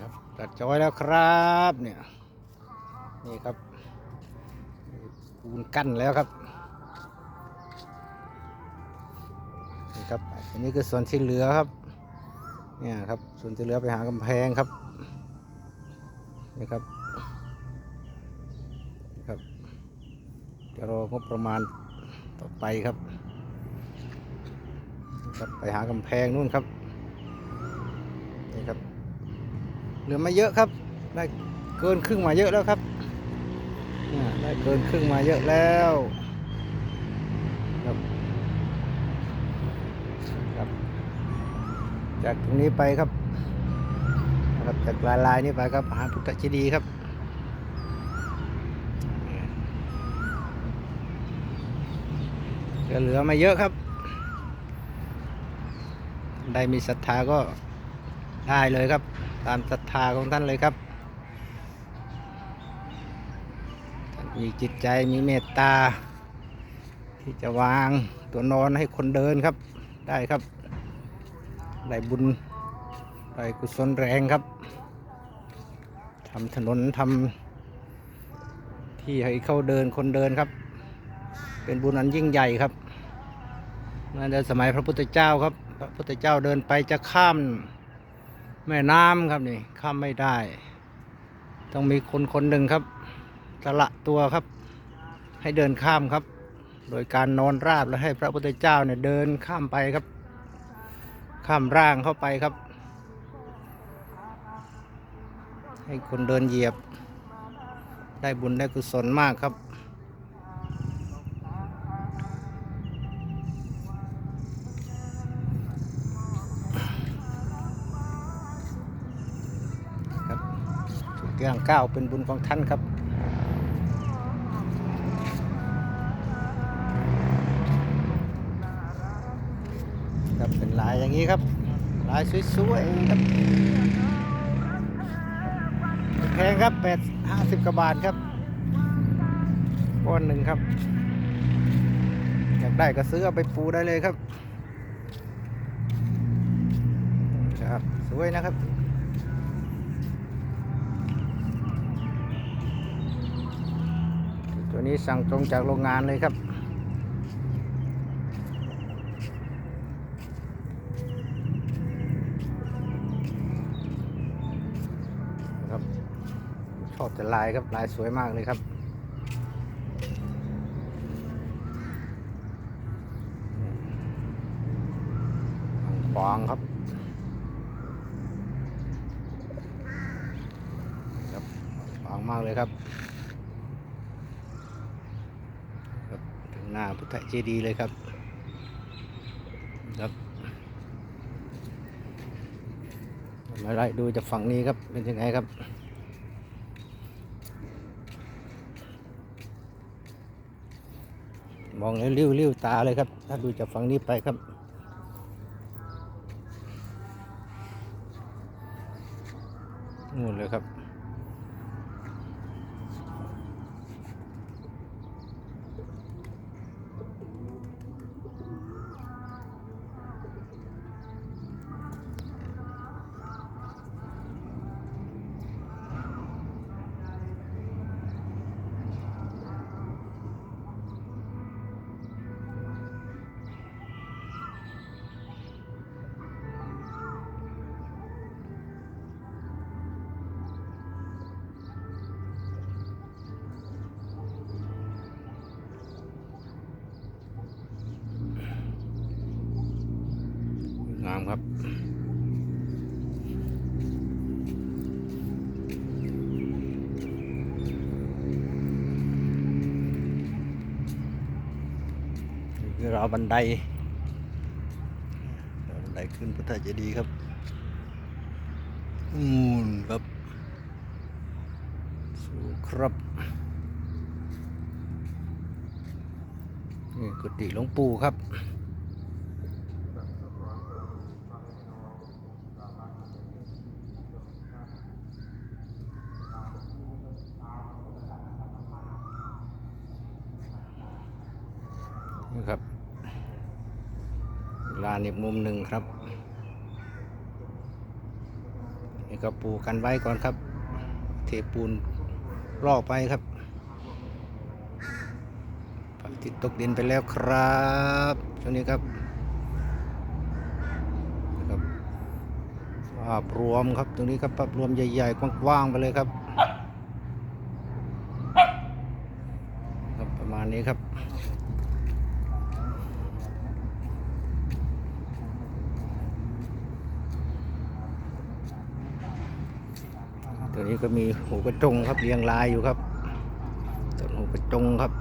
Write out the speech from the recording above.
ครับตัดจอยแล้วครับเนี่ยนี่ครับปูนกั้นแล้วครับนี่ครับอันนี้คือส่วนที่เหลือครับเนี่ยครับส่วนที่เหลือไปหากำแพงครับนี่ครับนี่ครับจะรองบประมาณต่อไปครับนี่ครับไปหากำแพงนู่นครับนี่ครับ เหลือม่เยอะครับ ได้เกินครึ่งมาเยอะแล้วครับนี่ได้เกินครึ่งมาเยอะแล้วครับครับ จากตรงนี้ไปครับครับจากลายลายนี้ไปครับหาพุทธเจดีย์ครับจะเหลือม่เยอะครับ ได้มีศรัทธาก็ ได้เลยครับ ตามศรัทธาของท่านเลยครับท่านมีจิตใจมีเมตตา ที่จะวางตัวนอนให้คนเดินครับ ได้ครับ ได้บุญได้กุศลแรงครับทำถนนทำที่ให้เข้าเดินคนเดินครับ เป็นบุญอันยิ่งใหญ่ครับนั่นในสมัยพระพุทธเจ้าครับ พระพุทธเจ้าเดินไปจะข้าม แม่น้ำครับนี่ข้ามไม่ได้ ต้องมีคนคนหนึ่งครับสละตัวครับ ให้เดินข้ามครับ โดยการนอนราบแล้วให้พระพุทธเจ้าเนี่ยเดินข้ามไปครับ ข้ามร่างเข้าไปครับ ให้คนเดินเหยียบ ได้บุญได้กุศลมากครับครับ ย่างก้าวเป็นบุญของท่านครับครับเป็นลายอย่างนี้ครับ ลายสวยๆครับแพงครับแปดห้าสิบกว่าบาทครับก้อนหนึ่งครับ อยากได้ก็ซื้อเอาไปปูได้เลยครับ ครับ สวยนะครับ ตัว นี้สั่งตรงจากโรงงานเลยครับ ครับ ชอบแต่ลายครับ ลายสวยมากเลยครับขวางครับครับขวางมากเลยครับ ครับถึง หน้าพุทธเจดีย์เลยครับครับมาไล่ดูจากฝั่งนี้ครับเป็นยังไงครับมองแล้วริ้วริ้วตาเลยครับ ถ้าดูจากฝั่งนี้ไปครับ นู่นเลยครับามครับคือราวบันไดราวบันไดขึ้นพระธาตุเจดีย์ครับอืมครับสูงครับนี่กุฏิหลวงปู่ครับ ครับลานอีกมุมหนึ่งครับ นี่ก็ปูกันไว้ก่อนครับ เทปูนรอบไปครับพระอาทิตย์ตกดินไปแล้วครับช่วงนี้ครับครับภาพรวมครับ ตรงนี้ครับภาพรวมใหญ่ๆกว้างๆไปเลยครับครับประมาณนี้ครับ นี้ก็มีหูกระจงครับเรียงรายอยู่ครับต้นหูกระจงครับ